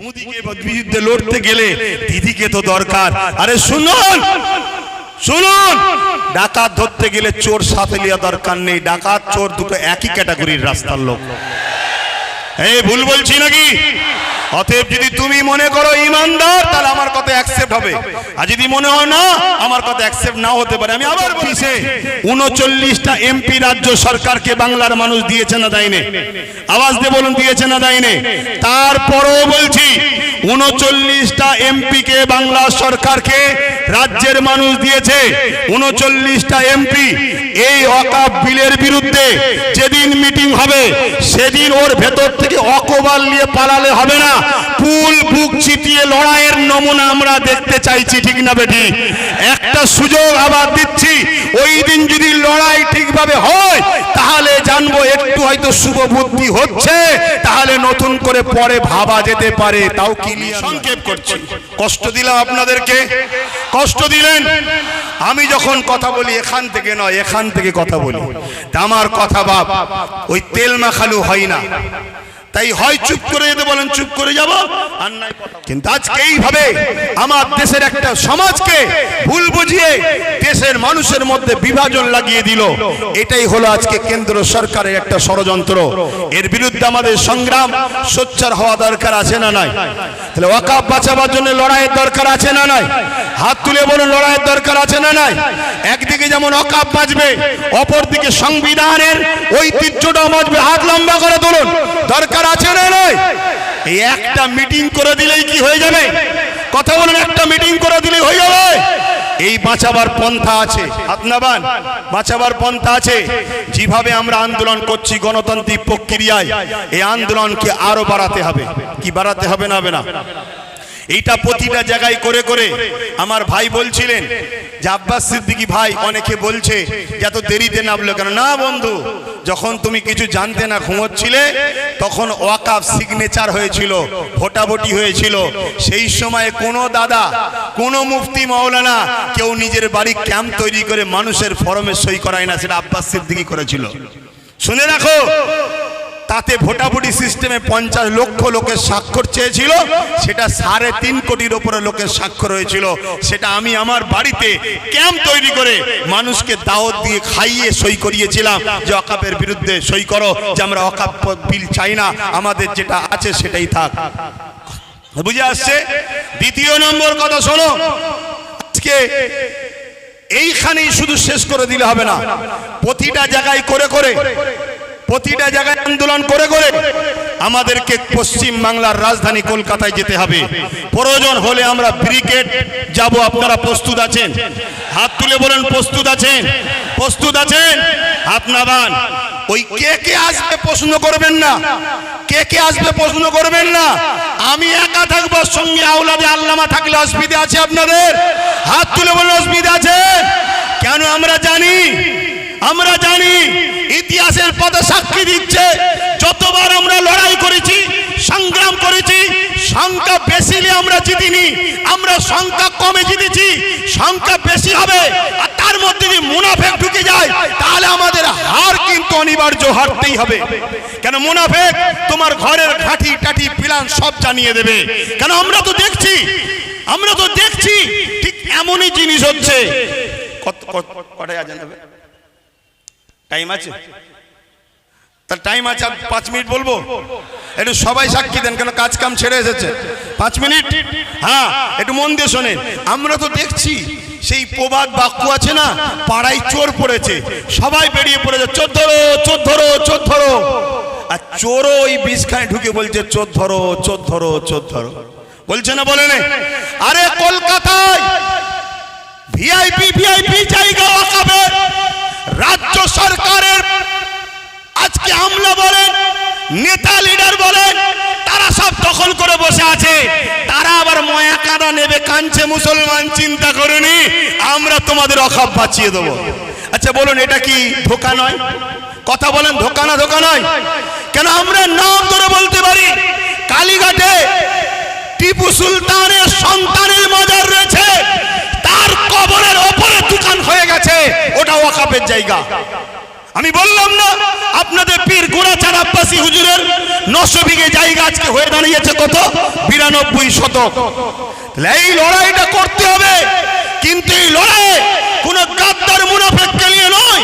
মোদিকে বিরুদ্ধে লড়তে গেলে দিদিকে তো দরকার। আরে শুনুন শুনুন, ডাকাত ধরতে গেলে চোর সাথে লিয়া দরকার নেই। ডাকাত, চোর দুটো একই ক্যাটাগরির রাস্তার লোক। এই ভুল বলছি নাকি? অতএব যদি তুমি মনে করো ইমানদার, তাহলে আমার কথা অ্যাকসেপ্ট হবে। আর যদি মনে হয় না, আমার কথা অ্যাকসেপ্ট নাও হতে পারে। আমি আবার বলছি উনচল্লিশটা এমপি রাজ্য সরকারকে বাংলার মানুষ দিয়েছে না দেয়নি? আওয়াজ দিয়ে বলুন, দিয়েছে না দেয়নি? তারপরও বলছি উনচল্লিশটা এমপি কে বাংলা সরকারকে রাজ্যের মানুষ দিয়েছে। উনচল্লিশটা এমপি এই অকাপ বিলের বিরুদ্ধে যেদিন মিটিং হবে, সেদিন ওর ভেতর থেকে অকবাল নিয়ে পালালে হবে না। পুল বুক চিটিয়ে লড়াইয়ের নমুনা আমরা দেখতে চাইছি, ঠিক না বেটি একটা সুযোগ আবার দিচ্ছি, ওই দিন যদি লড়াই ঠিকভাবে হয়, তাহলে জানব একটু হয়তো শুভ বুদ্ধি হচ্ছে, তাহলে নতুন করে পরে ভাবা যেতে পারে, তাও কি সংক্ষেপ করছি। কষ্ট দিলাম আপনাদেরকে। কষ্ট দিলেন। আমি যখন কথা বলি, এখান থেকে নয়, এখান থেকে কথা বলি। আমার কথা বাপ, ওই তেল মাখালু হয় না। তাই হয় চুপ করে যেতে বলেন, চুপ করে যাব। আর নাই কিন্তু আজকে এইভাবে আমার দেশের একটা সমাজকে ভুল বুঝিয়ে দেশের মানুষের মধ্যে বিভাজন লাগিয়ে দিল। এটাই হলো আজকে কেন্দ্র সরকারের একটা ষড়যন্ত্র। এর বিরুদ্ধে আমাদের সংগ্রাম, সোচ্চার হওয়া দরকার আছে না নাই? তাহলে ওয়াকাব বাঁচাবার জন্য লড়াইয়ের দরকার আছে না নাই? হাত তুলে বলুন, লড়াইয়ের দরকার আছে না নাই? একদিকে যেমন অকাপ বাঁচবে, অপরদিকে সংবিধানের ঐতিহ্যটাও বাঁচবে। হাত লম্বা করে তুলুন। দরকার আছে না এই একটা মিটিং করে দিলেই কি হয়ে যাবে? কথা বলেন, একটা মিটিং করে দিলেই হয়ে যাবে? এই বাঁচাবার পন্থা আছে। আপনাবান বাঁচাবার পন্থা আছে। যেভাবে আমরা আন্দোলন করছি গণতান্ত্রিক প্রক্রিয়ায়, এই আন্দোলনকে আরও বাড়াতে হবে। কি বাড়াতে হবে না হবে না? এইটা প্রতিটা জায়গায় করে করে আমার ভাই বলছিলেন যে আব্বাস সিদ্দিকি ভাই অনেকে বলছে এত দেরিতে নামলো কেন? না বন্ধু, যখন তুমি কিছু জানতে না ঘুমোচ্ছিলে, তখন ওয়াকাফ সিগনেচার হয়েছিল, ভোটাভুটি হয়েছিল। সেই সময় কোনো দাদা, কোনো মুফতি মাওলানা কেউ নিজের বাড়ি ক্যাম্প তৈরি করে মানুষের ফরমে সই করায় না, সেটা আব্বাস সিদ্দিকি করেছিল। শুনে রাখো, তাতে ভোটাভুটি সিস্টেমে পঞ্চাশ লক্ষ লোকের স্বাক্ষর চেয়েছিল, সেটা সাড়ে তিন কোটির ওপরে লোকের স্বাক্ষর হয়েছিল। সেটা আমি আমার বাড়িতে ক্যাম্প তৈরি করে মানুষকে দাওয়াত দিয়ে খাইয়ে সই করিয়েছিলাম যে অকাপের বিরুদ্ধে সই করো, যে আমরা অকাপ বিল চাই না, আমাদের যেটা আছে সেটাই থাক। বুঝে আসছে? দ্বিতীয় নম্বর কথা শোনো, আজকে এইখানেই শুধু শেষ করে দিলে হবে না, প্রতিটা জায়গায় করে করে প্রতিটা জায়গায় আন্দোলন করে করে আমাদেরকে পশ্চিম বাংলার রাজধানী কলকাতায় যেতে হবে। প্রয়োজন হলে আমরা ব্রিগেড যাব। আপনারা প্রস্তুত আছেন? হাত তুলে বলেন, প্রস্তুত আছেন? প্রস্তুত আছেন? হাত নাবান ওই কে কে আসবে প্রশ্ন করবেন না? কে কে আসবে প্রশ্ন করবেন না? আমি একা থাকব, সঙ্গে আউলাদে আল্লামা থাকলে অসুবিধা আছে আপনাদের? হাত তুলে বলেন, অসুবিধা আছে? কেন আমরা জানি? আমরা জানি ইতিহাসের পথে সাক্ষী দিচ্ছে। যতবার আমরা লড়াই করেছি, সংগ্রাম করেছি, সংখ্যা বেশি নিয়ে আমরা জিতিনি, আমরা সংখ্যা কমে জিতেছি, সংখ্যা বেশি হবে, আর তার মধ্যে যদি মুনাফেক ঢুকে যায়, তাহলে আমাদের হার কিন্তু অনিবার্য হারতেই হবে। কেন মুনাফেক? তোমার ঘরের ঘাটি, টাটি প্ল্যান সব জানিয়ে দেবে। কেন আমরা তো দেখছি, আমরা তো দেখছি, ঠিক এমনই জিনিস হচ্ছে। কত কটায় আজান হবে? টাইম আছে? তার টাইম আছে আর পাঁচ মিনিট বলব? একটু সবাই সাক্ষী দেন, কেন কাজ কাম ছেড়ে এসেছে? পাঁচ মিনিট হ্যাঁ একটু মন দিয়ে শোনেন। আমরা তো দেখছি, সেই প্রবাদ বাক্য আছে না? পাড়ায় চোর পড়েছে। সবাই বেরিয়ে পড়েছে, চোর ধরো চোর ধরো চোর ধরো। আর চোরও ওই বিষখানে ঢুকে বলছে, চোর ধরো চোর ধরো চোর ধরো। বলছে না বলে আরে কলকাতায় ভিআইপি ভিআইপি জায়গা রাজ্য সরকারের আজকে আমলা বলেন, নেতা লিডার বলেন, তারা সব দখল করে বসে আছে। তারা আবার ময়া কাদা নেবে কাঞ্চে মুসলমান, চিন্তা করেনি আমরা তোমাদের অখাপ বাঁচিয়ে দেবো। আচ্ছা বলুন, এটা কি ধোকা নয়? কথা বলেন, ধোকা না ধোকা নয়? কেন আমরা নাম ধরে বলতে পারি? কালীঘাটে টিপু সুলতানের সন্তানের মাজার রয়েছে। তার কবরের ওপরে দোকান হয়ে গেছে, ওটা ওয়াকাপের জায়গা। আমি বললাম না, আপনাদের পীর গোড়াচার আব্বাসী হুজুরের নশো বিঘে জায়গা আজকে হয়ে দাঁড়িয়েছে কত? বিরানব্বই শতক। এই লড়াইটা করতে হবে, কিন্তু এই লড়াই কোন গাদ্দার মুনাফেককে নিয়ে নয়।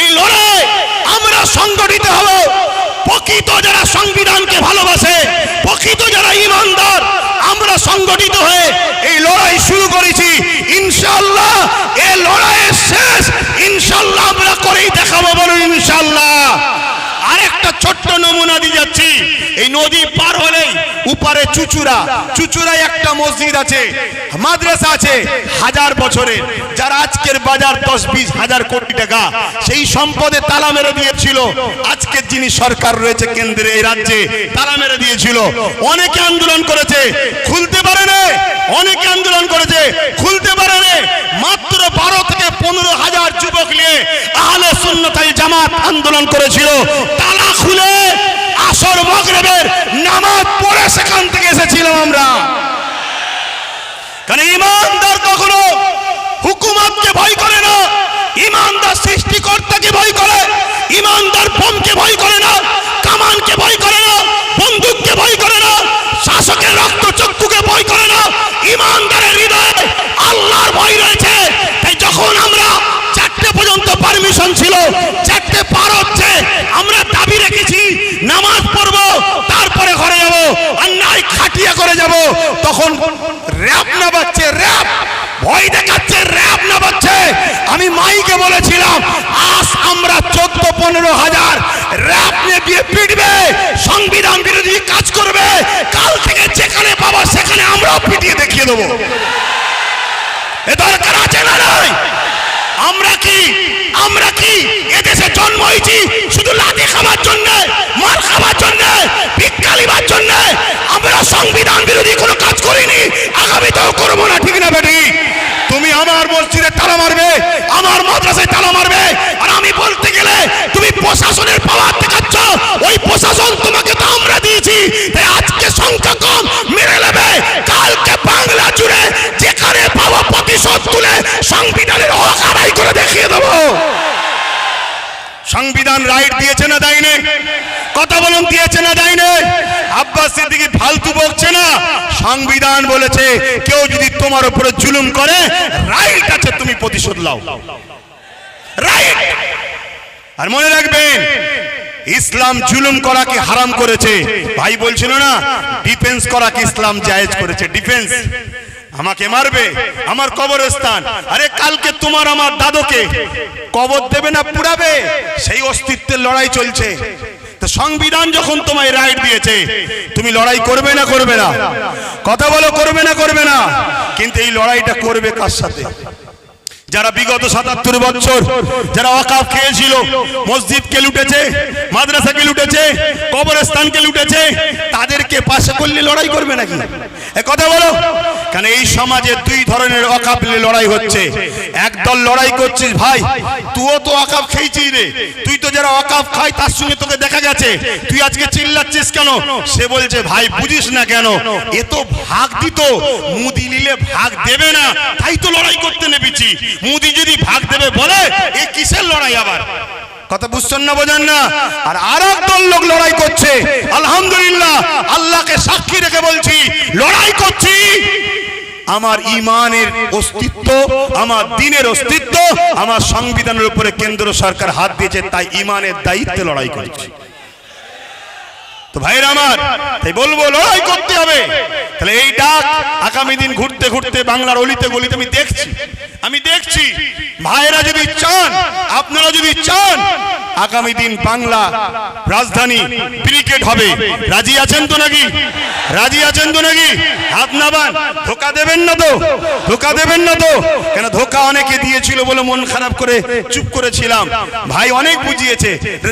এই লড়াই আমরা সংগঠিত হব। প্রকৃত যারা সংবিধানকে ভালোবাসে, প্রকৃত যারা ইমানদার সংগঠিত হয়ে এই লড়াই শুরু করেছি। ইনশাল্লাহ এই লড়াইয়ের শেষ। ইনশাল্লাহ আমরা করেই দেখাবো বলুন ইনশাল্লাহ আরেকটা ছোট্ট দিয়ে যাচ্ছি। এই নদী পার হলেই উপারে চুচুড়া। চুচুড়ায় একটা মসজিদ আছে, মাদ্রাসা আছে, হাজার বছরের যারা আজকের বাজার দশ বিশ হাজার কোটি টাকা। সেই সম্পদে তালা মেরে দিয়েছিল। আজকের যিনি সরকার রয়েছে কেন্দ্রে, এই রাজ্যে তালা মেরে দিয়েছিল। অনেকে আন্দোলন করেছে, খুলতে পারে না। অনেকে আন্দোলন করেছে, খুলতে পারে না। মাত্র বারো থেকে পনেরো হাজার যুবক নিয়ে আহলে সুন্নতাল জামাত আন্দোলন করেছিল। তালা খুলে আসর মগরবের নামাজ পড়ে সেখান থেকে এসেছিলাম আমরা। কারণ ইমানদার কখনো হুকুমতকে ভয় করে না, ইমানদার সৃষ্টিকর্তাকে ভয় করে, ইমানদার বোমকে ভয় করে না, কামানকে ভয় করে না, বন্দুককে ভয় করে না, শাসকের রক্ত চক্ষুকে ভয় করে না, ইমানদারের হৃদয়ে আল্লাহর ভয় রয়েছে। তাই যখন আমরা চারটে পর্যন্ত পারমিশন ছিল চারটে পার হচ্ছে আমরা দাবি রেখেছি নামাজ পড়ব তারপরে নাই খাটিয়া করে যাব, তখন র্যাপ না বাচ্চে র্যাপ ভয় দেখাচ্ছে, র্যাব না বাচ্চে আমি মাইকে বলেছিলাম, আজ আমরা চোদ্দ, পনেরো হাজার র্যাপ নিয়ে দিয়ে পিটবে, সংবিধান বিরোধী কাজ করবে। কাল থেকে যেখানে পাবো, সেখানে আমরাও পিটিয়ে দেখিয়ে দেবো। এ দরকার আছে না নাই? আমরা কি? আমরা কি? এদেশে জন্ম হয়েছি শুধু লাঠি খাবার জন্য, মার খাবার জন্য আমরা সংবিধান বিরোধী কোনো কাজ করিনি। আগামীতেও করব না, ঠিক না বেটি? তুমি আমার মসজিদে তালা মারবে, আমার মাদ্রাসায় তালা মারবে, আর আমি বলতে গেলে তুমি প্রশাসনের পাওয়ার দেখাচ্ছ, ওই প্রশাসন তোমাকে তো আমরা দিয়েছি, তাই আজকে সংখ্যা কম মেরে নেবে। কালকে বাংলা জুড়ে যেখানে পাবো প্রতিশোধ তুলে সংবিধানের হক করে দেখিয়ে দেবো। সংবিধান রাইট দিয়েছে না দেয়নি? কথা বলুন, দিয়েছে না দেয়নি? আব্বাস সিদ্দিকি ফালতু বকছে না? সংবিধান বলেছে, কেউ যদি তোমার উপরে জুলুম করে রাইট আছে, তুমি প্রতিশোধ লাও রাইট আর মনে রাখবেন, ইসলাম জুলুম করাকে হারাম করেছে। ভাই বলছিল না ডিফেন্স করাকে ইসলাম জায়েজ করেছে। ডিফেন্স আমাকে মারবে, আমার কবরস্থান। আরে কালকে তোমার আমার দাদুকে কবর দেবে না পুড়াবে? সেই অস্তিত্বের লড়াই চলছে। তো সংবিধান যখন তোমায় রাইট দিয়েছে, তুমি লড়াই করবে না করবে না? কথা বলো, করবে না করবে না? কিন্তু এই লড়াইটা করবে কার সাথে? যারা বিগত সাতাত্তর বছর যারা অকাপ খেয়েছিল, মসজিদকে লুটেছে, মাদ্রাসাকে লুটেছে, কবরস্থানকে লুটেছে, তাদেরকে পাশে করলে লড়াই করবে নাকি? কথা বলো। কারণ এই সমাজে দুই ধরনের অকাপ লড়াই হচ্ছে? একদল লড়াই করছিস, ভাই, তুইও তো অকাপ খেয়েছিস রে। তুই তো যারা অকাপ খাই তার সঙ্গে তোকে দেখা গেছে। তুই আজকে চিল্লাচ্ছিস কেন? সে বলছে, ভাই, বুঝিস না কেন? এ তো ভাগ দিত, মুদি নিলে ভাগ দেবে না। তাই তো লড়াই করতে নেবেছি মুদি যদি ভাগ দেবে, বলে, এ কিসের লড়াই আবার? কথা বুঝছেন না, বোঝেন না? আর আর দল লোক লড়াই করছে। আলহামদুলিল্লাহ, আল্লাহকে সাক্ষী রেখে বলছি, লড়াই করছি। আমার ইমানের অস্তিত্ব, আমার দিনের অস্তিত্ব, আমার সংবিধানের উপরে কেন্দ্র সরকার হাত দিয়েছে, তাই ইমানের দায়িত্বে লড়াই করছি। তো ভাইরা আমার, তাই বলব, লড়াই করতে হবে। তাহলে এই ডাক আগামী দিন ঘুরতে ঘুরতে বাংলার অলিতে গলিতে আমি দেখছি। আমি দেখছি ভাইরা যদি চান, আপনারা যদি চান, আগামী দিন বাংলা রাজধানী ক্রিকেট হবে। রাজি আছেন তো নাকি? রাজি আছেন তো নাকি? হাত নাবান, ধোকা দেবেন না তো, ধোকা দেবেন না তো। কেন ধোকা অনেকে দিয়েছিল বলে মন খারাপ করে চুপ করেছিলাম। ভাই অনেক বুঝিয়েছে,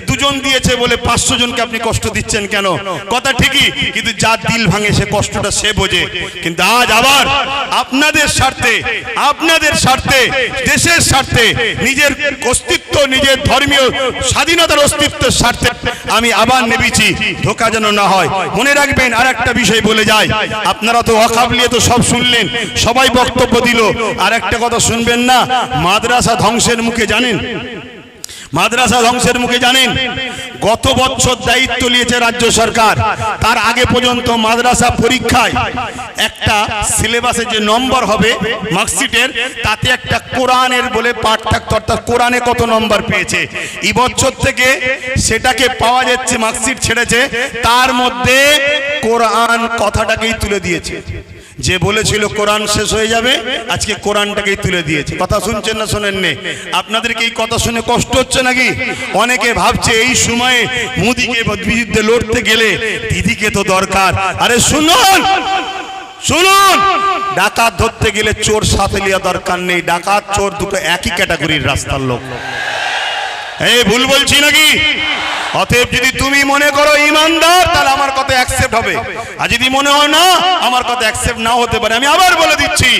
দুজন দিয়েছে বলে পাঁচশো জনকে আপনি কষ্ট দিচ্ছেন কেন? কথা ঠিকই, কিন্তু যার দিল ভাঙে সে কষ্টটা সে বোঝে। কিন্তু আজ আবার আপনাদের স্বার্থে আপনাদের স্বার্থে, দেশের স্বার্থে, নিজের অস্তিত্ব, নিজের ধর্মীয় স্বাধীনতার অস্তিত্বের স্বার্থে আমি আবার নেবেছি ধোকা যেন না হয়। মনে রাখবেন আর একটা বিষয় বলে যায় আপনারা তো অকাবলিয়ে তো সব শুনলেন, সবাই বক্তব্য দিল। আর একটা কথা শুনবেন না? মাদ্রাসা ধ্বংসের মুখে, জানেন? মাদ্রাসা ধ্বংসের মুখে জানেন? গত বছর দায়িত্ব নিয়েছে রাজ্য সরকার। তার আগে পর্যন্ত মাদ্রাসা পরীক্ষায় একটা সিলেবাসে যে নম্বর হবে, মার্কশিটের, তাতে একটা কোরআনের বলে পাঠ থাকতো, অর্থাৎ কোরআনে কত নম্বর পেয়েছে। এই বছর থেকে সেটাকে পাওয়া যাচ্ছে, মার্কশিট ছেড়েছে, তার মধ্যে কোরআন কথাটাকেই তুলে দিয়েছে। যে বলেছিল কোরআন শেষ হয়ে যাবে, আজকে কোরআনটাকেই তুলে দিয়েছে। কথা শুনছেন না শোনেন নে আপনাদেরকে এই কথা শুনে কষ্ট হচ্ছে নাকি? অনেকে ভাবছে এই সময়ে মোদিকে বিরুদ্ধে লড়তে গেলে দিদিকে তো দরকার। আরে শুনুন শুনুন, ডাকাত ধরতে গেলে চোর সাথে লিয়া দরকার নেই। ডাকাত, চোর দুটো একই ক্যাটাগরির রাস্তার লোক। এই ভুল বলছি নাকি? অতএব যদি তুমি মনে করো ইমানদার, তাহলে আমার কথা অ্যাকসেপ্ট হবে। আর যদি মনে হয় না, আমার কথা অ্যাকসেপ্ট নাও হতে পারে। আমি আবার বলে দিচ্ছি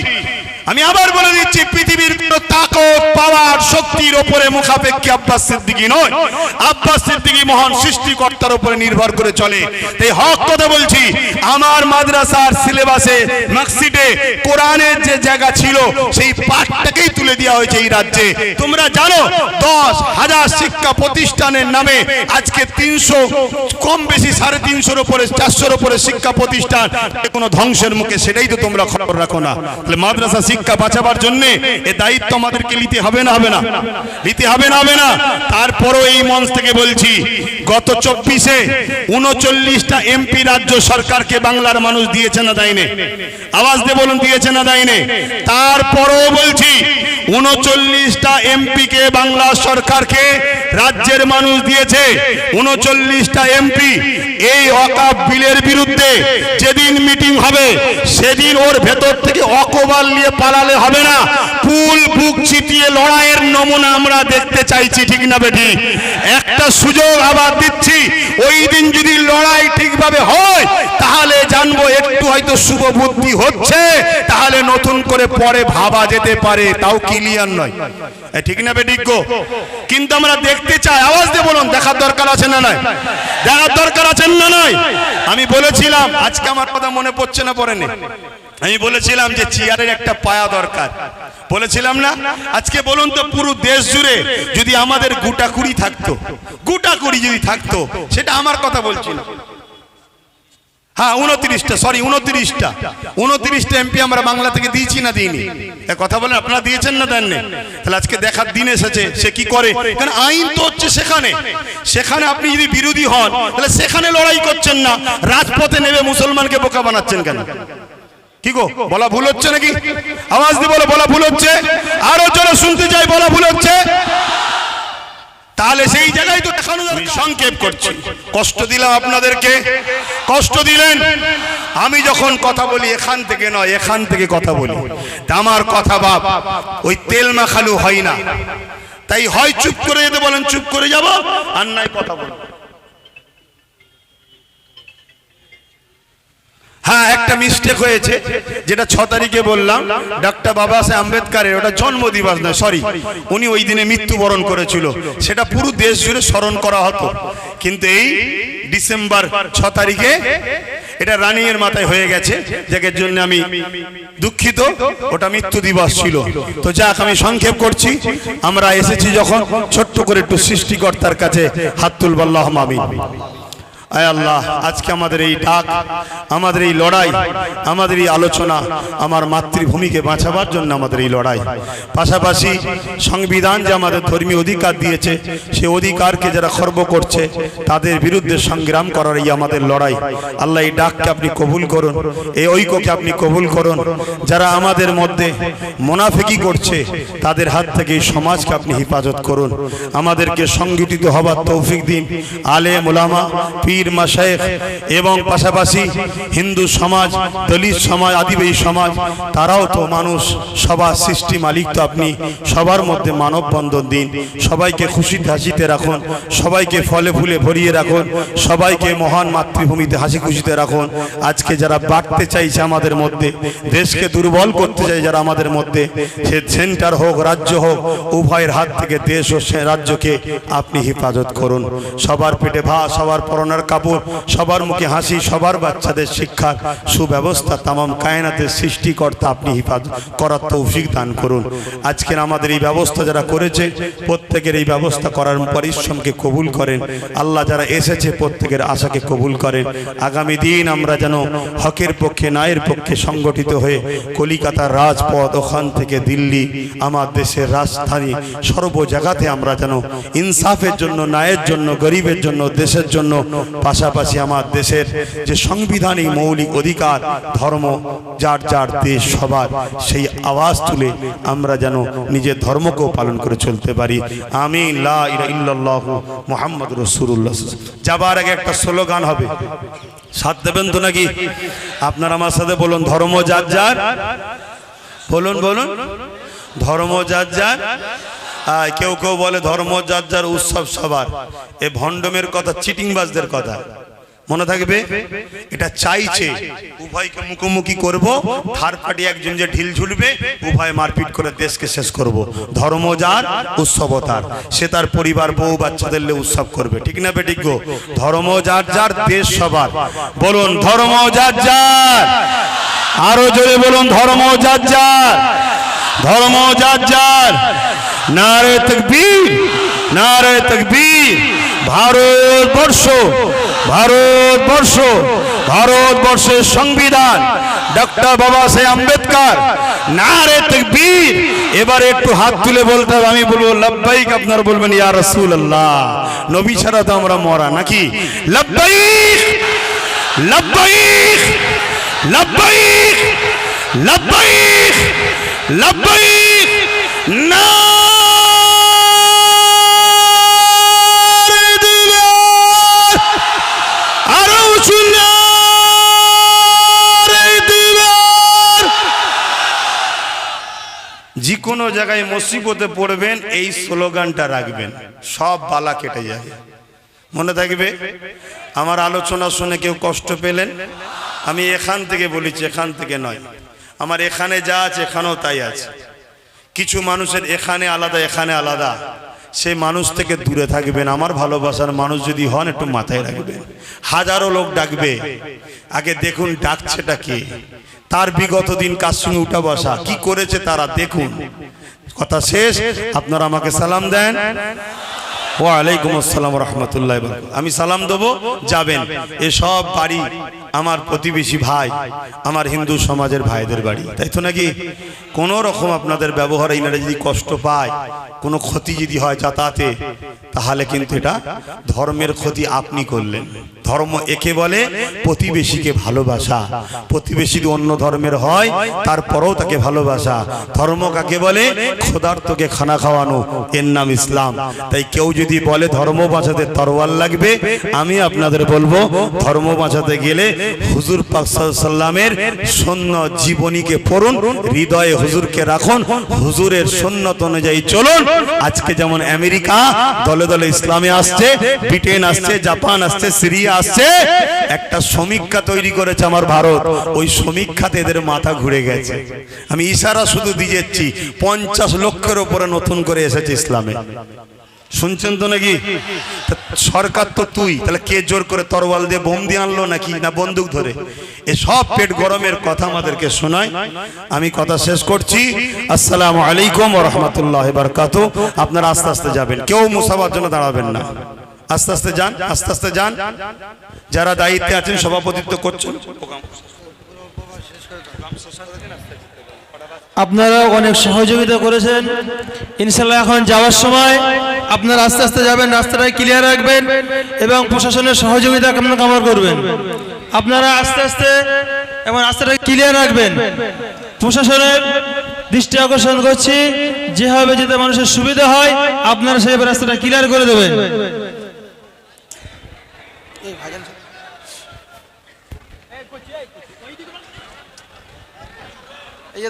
আমি আবার বলে দিচ্ছি, পৃথিবীর তাকত, পাওয়ার, শক্তির ওপরে মুখাপেক্ষী আব্বাস সিদ্দিকী নয়। আব্বাস সিদ্দিকী মহান সৃষ্টিকর্তার উপরে নির্ভর করে চলে। তাই হক কথা বলছি, আমার মাদ্রাসার সিলেবাসে মার্কশিটে কোরআনের যে জায়গা ছিল, সেই পাঠটাকেই তুলে দেওয়া হয়েছে এই রাজ্যে। তোমরা জানো, দশ হাজার শিক্ষা প্রতিষ্ঠানের নামে আজকে তিনশো, কম বেশি সাড়ে তিনশোর উপরে চারশোর উপরে শিক্ষা প্রতিষ্ঠান। কোনো ধ্বংসের মুখে সেটাই তো তোমরা খবর রাখো না। তাহলে মাদ্রাসা শিক্ষা বাঁচাবার জন্য এ দায়িত্ব আমাদেরকে নিতে হবে না হবে না। নিতে হবে না হবে না। তারপরও এই মঞ্চ থেকে বলছি, গত চব্বিশে উনচল্লিশটা এমপি রাজ্য সরকারকে বাংলার মানুষ দিয়েছে না দেয়নি? আওয়াজ দিয়ে বলুন, দিয়েছে না দেয়নি? তারপরও বলছি উনচল্লিশটা এমপি কে বাংলা সরকারকে রাজ্যের মানুষ দিয়েছে। উনচল্লিশটা এমপি এই অকাপ বিলের বিরুদ্ধে যেদিন মিটিং হবে, সেদিন ওর ভেতর থেকে অকবাল নিয়ে পালালে হবে না। ফুল বুক চিটিয়ে লড়াইয়ের নমুনা আমরা দেখতে চাইছি, ঠিক না বেটি? একটা সুযোগ আবার দিচ্ছি। ওই দিন যদি লড়াই ঠিকভাবে হয়, তাহলে জানব একটু হয়তো শুভ বুদ্ধি হচ্ছে। তাহলে নতুন করে পরে ভাবা যেতে পারে, তাও ক্লিয়ার নয়। ঠিক না গো? কিন্তু আমরা দেখতে চাই, আওয়াজ দিয়ে বলুন, দেখার দরকার আছে না নয় দেখার দরকার আছে না নয় আমি বলেছিলাম, আজকে আমার কথা মনে পড়ছে না পড়েনি। আমি বলেছিলাম যে চেয়ারের একটা পায়া দরকার। বলেছিলাম না? আজকে বলুন তো, পুরো দেশ জুড়ে যদি আমাদের গুটা কুড়ি থাকতো, গুটা কুড়ি যদি থাকতো, সেটা আমার কথা বলছি না হ্যাঁ উনত্রিশটা সরি উনত্রিশটা। উনত্রিশটা এমপি আমরা বাংলা থেকে দিয়েছি না দিইনি? কথা বলেন, আপনারা দিয়েছেন না দেননি? তাহলে আজকে দেখার দিন এসেছে, সে কি করে? কারণ আইন তো হচ্ছে সেখানে। সেখানে আপনি যদি বিরোধী হন, তাহলে সেখানে লড়াই করছেন না। রাজপথে নেবে মুসলমানকে বোকা বানাচ্ছেন কেন? কি গো, বলা ভুল হচ্ছে নাকি? আওয়াজ দিয়ে বলো, বলা ভুল হচ্ছে? আরও জোরে শুনতে চাই বলা ভুল হচ্ছে? তাহলে সেই সংক্ষেপ করছি। কষ্ট দিলাম আপনাদেরকে। কষ্ট দিলেন। আমি যখন কথা বলি এখান থেকে নয় এখান থেকে কথা বলি। আমার কথা বাপ ওই তেল মাখালু হয় না। তাই হয় চুপ করে যেতে বলেন চুপ করে যাব। আর নাই কথা বলব। হ্যাঁ একটা মিস্টেক হয়েছে, যেটা ছ তারিখে বললাম। ডাক্তার বাবা সাহেব আম্বেদকারের, ওটা জন্ম দিবস নয় সরি উনি ওই দিনে মৃত্যুবরণ করেছিল। সেটা পুরো দেশ জুড়ে স্মরণ করা হতো। কিন্তু এই ডিসেম্বর ছ তারিখে এটা রানিং এর মাথায় হয়ে গেছে, যাকে জন্য আমি দুঃখিত, ওটা মৃত্যু দিবস ছিল। তো যাক, আমি সংক্ষেপ করছি। আমরা এসেছি যখন ছোট্ট করে একটু সৃষ্টিকর্তার কাছে হাত তুলবাল্লাহ মামিন আয় আল্লাহ, আজকে আমাদের এই ডাক, আমাদের এই লড়াই, আমাদের এই আলোচনা আমার মাতৃভূমিকে বাঁচাবার জন্য আমাদের এই লড়াই। পাশাপাশি সংবিধান যে আমাদের ধর্মীয় অধিকার দিয়েছে, সে অধিকারকে যারা খর্ব করছে, তাদের বিরুদ্ধে সংগ্রাম করার এই আমাদের লড়াই। আল্লাহ এই ডাককে আপনি কবুল করুন, এই ঐক্যকে আপনি কবুল করুন। যারা আমাদের মধ্যে মোনাফেকি করছে, তাদের হাত থেকে এই সমাজকে আপনি হেফাজত করুন। আমাদেরকে সংগঠিত হবার তৌফিক দিন। আলে মোলামা পীর মাসায়েখ এবং পাশাপাশি হিন্দু সমাজ, দলিত সমাজ, আদিবাসী সমাজ, তারাও তো মানুষ, সবার সৃষ্টি মালিক তো আপনি। সবার মধ্যে মানববন্ধন দিন। সবাইকে খুশিতে হাসিতে রাখুন। সবাইকে ফলে ফুলে ভরিয়ে রাখুন। সবাইকে মহান মাতৃভূমিতে হাসি খুশিতে রাখুন। আজকে যারা বাড়তে চাইছে আমাদের মধ্যে, দেশকে দুর্বল করতে চাই যারা আমাদের মধ্যে, সে সেন্টার হোক, রাজ্য হোক, উভয়ের হাত থেকে দেশ ও সে রাজ্যকে আপনি হেফাজত করুন। সবার পেটে ভা সবার পরনার কাপড়, সবার মুখে হাসি, সবার বাচ্চাদের শিক্ষার সুব্যবস্থা তামাম কায়নাতের সৃষ্টিকর্তা আপনি হিফাজত করার তৌফিক দান করুন। আজকের আমাদের এই ব্যবস্থা যারা করেছে, প্রত্যেকের এই ব্যবস্থা করার পরিশ্রমকে কবুল করেন। আল্লাহ যারা এসেছে, প্রত্যেকের আশাকে কবুল করেন। আগামী দিন আমরা যেন হকের পক্ষে, ন্যায়ের পক্ষে সংগঠিত হয়ে কলিকাতার রাজপথ ওখান থেকে দিল্লি, আমার দেশের রাজধানী সর্ব জায়গাতে আমরা যেন ইনসাফের জন্য, ন্যায়ের জন্য, গরিবের জন্য, দেশের জন্য পাশাপাশি আমার দেশের যে সাংবিধানিক মৌলিক অধিকার, ধর্ম, যার যার দেশ, সবার, সেই আওয়াজ তুলে আমরা যেন নিজের ধর্মকেও পালন করে চলতে পারি। আমি মুহাম্মদ রাসূলুল্লাহ। যাবার আগে একটা স্লোগান হবে। সাথ দেবেন তো নাকি? আপনার আমার সাথে বলুন, ধর্ম যার যার। বলুন বলুন। ধর্ম যার যার। কেউ কেউ বলে ধর্ম যার যার উৎসব সবার। এ ভণ্ডমের কথা, চিটিংবাজদের কথা। মনে থাকবে? এটা চাইছে। উভয়কে মুখোমুখি করব। থার্ড একজন যে ঢিল ঝুলবে, উভয় মারপিট করে দেশকে শেষ করব। ধর্ম যার, উৎসব তার। সে তার পরিবার, বউ, বাচ্চাদের উৎসব করবে। ঠিক না বেঠিক গো? ধর্ম যার যার, দেশ সবার। বলুন, ধর্ম যার যার। আরও জোরে বলুন, ধর্ম যার যার। ধর্ম যার যার। নারে তকবীর নারে তকবীর। ভারতবর্ষ ভারতবর্ষ ভারতবর্ষের সংবিধান। ডক্টর বাবা সাহেব আম্বেদকর, নারে তকবীর। এবারে একটু হাত তুলে বলতে হবে, আমি বলব লব্বাইক আপনারা বলবেন, ইয়া রাসূলুল্লাহ। নবী ছাড়া তো আমরা মরা নাকি? লব্বাইক লব্বাইক লব্বাইক লব্বাইক লব্বাইক নারে কোনো জায়গায় মুসিবতে পড়বেন, এই স্লোগানটা রাখবেন। সব বালা কেটে যাবে মনে থাকবে? আমার আলোচনা শুনে কেউ কষ্ট পেলেন? আমি এখান থেকে বলেছি, এখান থেকে নয়। আমার এখানে যা আছে, এখানেও তাই আছে। কিছু মানুষের এখানে আলাদা এখানে আলাদা। সেই মানুষ থেকে দূরে থাকবেন। আমার ভালোবাসার মানুষ যদি হন, একটু মাথায় রাখবেন হাজারো লোক ডাকবে। আগে দেখুন ডাকছেটা কে। তার বিগত দিন কার সঙ্গে উঠা বসা? কি করেছে তারা দেখুন। কথা শেষ। আপনারা আমাকে সালাম দেন। ওয়ালাইকুম আসসালাম রহমতুল্লাহ আমি সালাম দেবো, যাবেন। এসব বাড়ি আমার প্রতিবেশী ভাই, আমার হিন্দু সমাজের ভাইদের বাড়ি। তাই তো নাকি? কোনো রকম আপনাদের ব্যবহার এনারা যদি কষ্ট পায়, কোনো ক্ষতি যদি হয় যাতায়াতে তাহলে কিন্তু এটা ধর্মের ক্ষতি আপনি করলেন। ধর্ম একে বলে প্রতিবেশীকে ভালোবাসা। প্রতিবেশী অন্য ধর্মের হয়, তারপরেও তাকে ভালোবাসা। ধর্ম কাকে বলে? ক্ষুধার্তকে খানা খাওয়ানো। এর নাম ইসলাম। তাই কেউ যদি বলে, ধর্ম বাঁচাতে তরোয়াল লাগবে আমি আপনাদের বলব, ধর্ম বাঁচাতে গেলে হুজুর পাক সাল্লামের সৈন্য জীবনীকে পড়ুন, হৃদয়ে হুজুরকে রাখুন, হুজুরের সন্ন্যত অনুযায়ী চলুন। আজকে যেমন আমেরিকা দলে দলে ইসলামে আসছে, ব্রিটেন আসছে, জাপান আসছে, সিরিয়া আসছে। একটা সমীক্ষা তৈরি করেছে আমার ভারত। ওই সমীক্ষাতে এদের মাথা ঘুরে গেছে। আমি ইশারা শুধু দিয়ে যাচ্ছি পঞ্চাশ লক্ষের ওপরে নতুন করে এসেছে ইসলামে। শুনছেন তো নাকি? সরকার তো তুই, তাহলে কে জোর করে তরওয়াল দিয়ে বোম দিয়ে আনলো নাকি, না বন্দুক ধরে? এ সব পেট গরমের কথা আমাদেরকে শোনায়। আমি কথা শেষ করছি। আসসালামু আলাইকুম রহমতুল্লাহ বারকাত আপনারা আস্তে আস্তে যাবেন। কেউ মুসাবার জন্য দাঁড়াবেন না। আস্তে আস্তে যান, আস্তে আস্তে যান। যারা দায়িত্বে আছেন, সভাপতিত্ব করছেন। আপনারা অনেক সহযোগিতা করেছেন। ইনশাল্লাহ এখন যাওয়ার সময় আপনারা আস্তে আস্তে যাবেন রাস্তাটাই ক্লিয়ার রাখবেন এবং প্রশাসনের সহযোগিতা কেমন কামনা করবেন। আপনারা আস্তে আস্তে এবং রাস্তাটা ক্লিয়ার রাখবেন। প্রশাসনের দৃষ্টি আকর্ষণ করছি, যেভাবে যাতে মানুষের সুবিধা হয়, আপনারা সেইভাবে রাস্তাটা ক্লিয়ার করে দেবেন। এই যে।